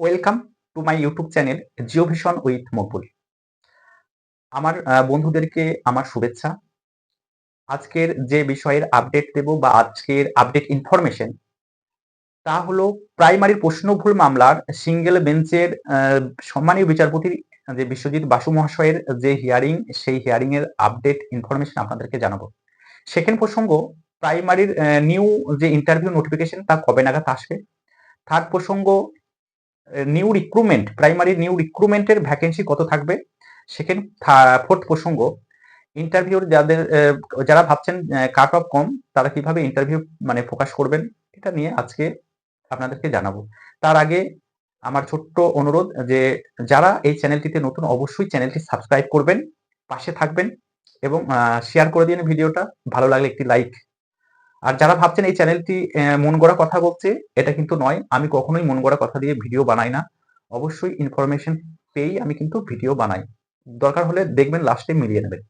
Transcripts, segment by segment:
Welcome to my YouTube channel Geo Vision with Maqbool আমার বন্ধুদেরকে আমার শুভেচ্ছা। আজকের যে বিষয়ের আপডেট দেব বা আজকের আপডেট ইনফরমেশন তা হলো প্রাইমারির প্রশ্নভুল মামলার সিঙ্গেল বেঞ্চের সম্মানীয় বিচারপতি যে বিশ্বজিৎ বাসু মহাশয়ের যে হিয়ারিং সেই হিয়ারিং এর আপডেট ইনফরমেশন আপনাদেরকে জানাব। সেকেন্ড প্রসঙ্গ প্রাইমারির নিউ যে ইন্টারভিউ নোটিফিকেশন তা কবে নাগাদ আসবে? থার্ড প্রসঙ্গ নিউ রিক্রুটমেন্ট প্রাইমারি নিউ রিক্রুটমেন্টের ভ্যাকেন্সি কত থাকবে? সেকেন্ড ফোর্থ প্রসঙ্গ ইন্টারভিউর যাদের যারা ভাবছেন কাট অফ কম, তারা কীভাবে ইন্টারভিউ মানে ফোকাস করবেন? এটা নিয়ে আজকে আপনাদেরকে জানাব। তার আগে আমার ছোট্ট অনুরোধ যে যারা এই চ্যানেলটিতে নতুন, অবশ্যই চ্যানেলটি সাবস্ক্রাইব করবেন, পাশে থাকবেন এবং শেয়ার করে দিন ভিডিওটা ভালো লাগলে একটি লাইক আর যারা ভাবছেন এই চ্যানেলটি মন গড়া কথা বলছে, এটা কিন্তু নয়। আমি কখনোই মন গড়া কথা দিয়ে ভিডিও বানাই না। অবশ্যই ইনফরমেশন পেয়েই আমি কিন্তু ভিডিও বানাই। দরকার হলে দেখবেন লাস্টে মিলিয়ে নেবেন।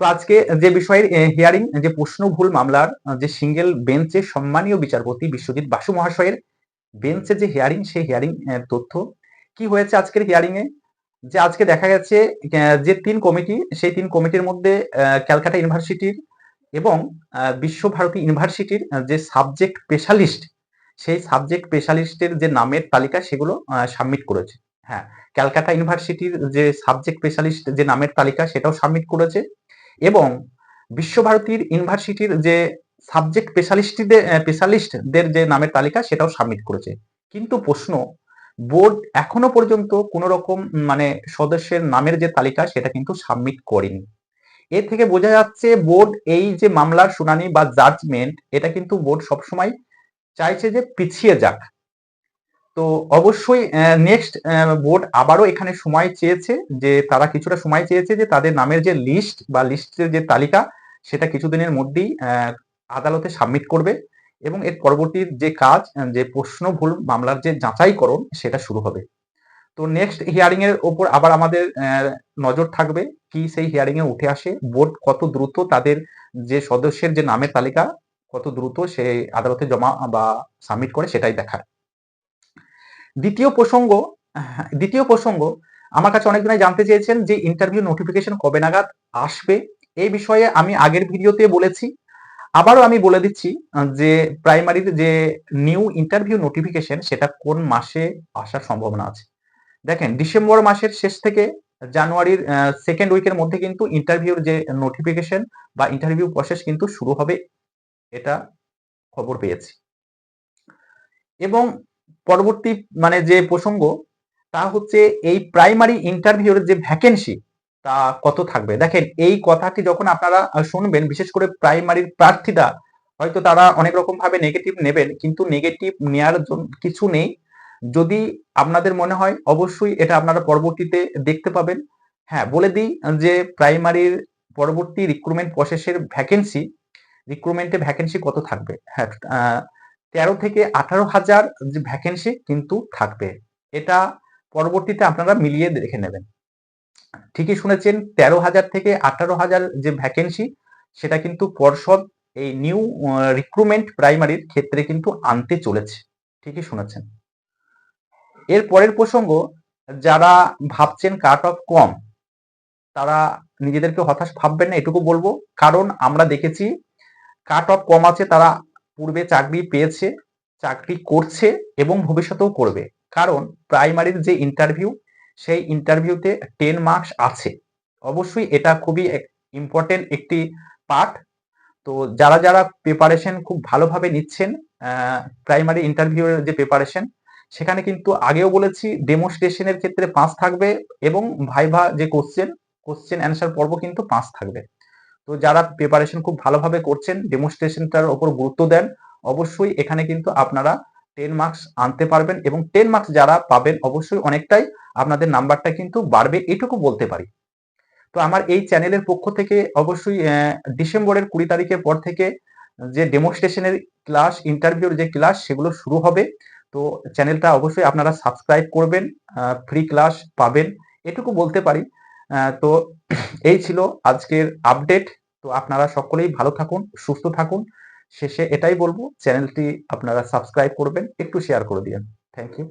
তো আজকে যে বিষয়ের হিয়ারিং যে প্রশ্ন ভুল মামলার, যে সিঙ্গেল বেঞ্চে সম্মানীয় বিচারপতি বিশ্বজিৎ বাসু মহাশয়ের বেঞ্চে যে হিয়ারিং সেই হিয়ারিং তথ্য। কি হয়েছে আজকের হিয়ারিং এ? যে আজকে দেখা গেছে যে তিন কমিটি সেই তিন কমিটির মধ্যে ক্যালকাটা ইউনিভার্সিটির এবং বিশ্বভারতী ইউনিভার্সিটির যে সাবজেক্ট স্পেশালিস্ট, সেই সাবজেক্ট স্পেশালিস্টের যে নামের তালিকা সেগুলো সাবমিট করেছে। হ্যাঁ ক্যালকাটা ইউনিভার্সিটির যে সাবজেক্ট স্পেশালিস্ট যে নামের তালিকা সেটাও সাবমিট করেছে এবং বিশ্বভারতীর ইউনিভার্সিটির যে সাবজেক্ট স্পেশালিস্টদের স্পেশালিস্টদের যে নামের তালিকা সেটাও সাবমিট করেছে। কিন্তু প্রশ্ন, বোর্ড এখনও পর্যন্ত কোন রকম মানে সদস্যের নামের যে তালিকা সেটা কিন্তু সাবমিট করেনি। এর থেকে বোঝা যাচ্ছে বোর্ড এই যে মামলার শুনানি বা জাজমেন্ট এটা কিন্তু বোর্ড সবসময় চাইছে যে পিছিয়ে যাক। তো অবশ্যই নেক্সট বোর্ড আবারও এখানে সময় চেয়েছে যে তারা কিছুটা সময় চেয়েছে যে তাদের নামের যে লিস্ট বা লিস্টের যে তালিকা, সেটা কিছুদিনের মধ্যেই আদালতে সাবমিট করবে এবং এর পরবর্তী যে কাজ যে প্রশ্ন ভুল মামলার যে যাচাইকরণ, সেটা শুরু হবে। তো নেক্সট হিয়ারিং এর ওপর আবার আমাদের নজর থাকবে কি সেই হিয়ারিং এ উঠে আসে। বোর্ড কত দ্রুত তাদের যে সদস্যের যে নামের তালিকা, কত দ্রুত সে আদালতে জমা বা সাবমিট করে সেটাই দেখার। দ্বিতীয় প্রসঙ্গ দ্বিতীয় প্রসঙ্গ, আমার কাছে অনেকজনাই জানতে চেয়েছেন যে ইন্টারভিউ নোটিফিকেশন কবে নাগাদ আসবে। এই বিষয়ে আমি আগের ভিডিওতে বলেছি। আবারও আমি বলে দিচ্ছি যে প্রাইমারির যে নিউ ইন্টারভিউ নোটিফিকেশন সেটা কোন মাসে আসার সম্ভাবনা আছে। দেখেন, ডিসেম্বর মাসের শেষ থেকে জানুয়ারির সেকেন্ড উইকের মধ্যে কিন্তু ইন্টারভিউর যে নোটিফিকেশন বা ইন্টারভিউ প্রসেস কিন্তু শুরু হবে, এটা খবর পেয়েছি। এবং পরবর্তী মানে যে প্রসঙ্গ, তা হচ্ছে এই প্রাইমারি ইন্টারভিউর যে ভ্যাকেন্সি তা কত থাকবে? দেখেন, এই কথাটি যখন আপনারা শুনবেন, বিশেষ করে প্রাইমারির প্রার্থীরা, হয়তো তারা অনেক রকম ভাবে নেগেটিভ নেবেন, কিন্তু নেগেটিভ জন্য কিছু নেই। যদি আপনাদের মনে হয় অবশ্যই এটা আপনারা পরবর্তীতে দেখতে পাবেন। হ্যাঁ বলে দিই যে প্রাইমারির পরবর্তী রিক্রুটমেন্ট প্রসেসের ভ্যাকেন্সি রিক্রুটমেন্টে ভ্যাকেন্সি কত থাকবে? হ্যাঁ তেরো থেকে আঠারো হাজার যে ভ্যাকেন্সি কিন্তু থাকবে। এটা পরবর্তীতে আপনারা মিলিয়ে দেখে নেবেন। ঠিকই শুনেছেন, তেরো হাজার থেকে আঠারো হাজার যে ভ্যাকেন্সি সেটা কিন্তু পর্ষদ এই নিউ রিক্রুটমেন্ট প্রাইমারির ক্ষেত্রে কিন্তু আনতে চলেছে। ঠিকই শুনেছেন। এর পরের প্রসঙ্গ, যারা ভাবছেন কাট অফ কম, তারা নিজেদেরকে হতাশ ভাববেন না, এটুকু বলব। কারণ আমরা দেখেছি কাট অফ কম আছে, তারা পূর্বে চাকরি পেয়েছে, চাকরি করছে এবং ভবিষ্যতেও করবে। কারণ প্রাইমারির যে ইন্টারভিউ সেই ইন্টারভিউতে টেন মার্কস আছে। অবশ্যই এটা খুবই ইম্পর্টেন্ট একটি পার্ট তো যারা যারা প্রিপারেশন খুব ভালোভাবে নিচ্ছেন প্রাইমারি ইন্টারভিউর যে প্রিপারেশন সেখানে কিন্তু আগেও বলেছি ডেমোস্ট্রেশনের ক্ষেত্রে পাঁচ থাকবে এবং ভাইভা যে কোশ্চেন কোশ্চেন অ্যান্সার পর্ব কিন্তু পাঁচ থাকবে। তো যারা প্রিপারেশন খুব ভালোভাবে করছেন ডেমোস্ট্রেশনটার ওপর গুরুত্ব দেন, অবশ্যই এখানে কিন্তু আপনারা টেন মার্কস আনতে পারবেন এবং টেন মার্কস যারা পাবেন অবশ্যই অনেকটাই আপনাদের নাম্বারটা কিন্তু বাড়বে, এটুকু বলতে পারি। তো আমার এই চ্যানেলের পক্ষ থেকে অবশ্যই ডিসেম্বরের কুড়ি তারিখের পর থেকে যে ডেমোস্ট্রেশনের ক্লাস ইন্টারভিউর যে ক্লাস সেগুলো শুরু হবে। তো চ্যানেলটা অবশ্যই আপনারা সাবস্ক্রাইব করবেন ফ্রি ক্লাস পাবেন, এটুকু বলতে পারি। তো এই ছিল আজকের আপডেট তো আপনারা সকলেই ভালো থাকুন, সুস্থ থাকুন। শেষে এটাই বলব চ্যানেলটি আপনারা সাবস্ক্রাইব করবেন, একটু শেয়ার করে দিন থ্যাংক ইউ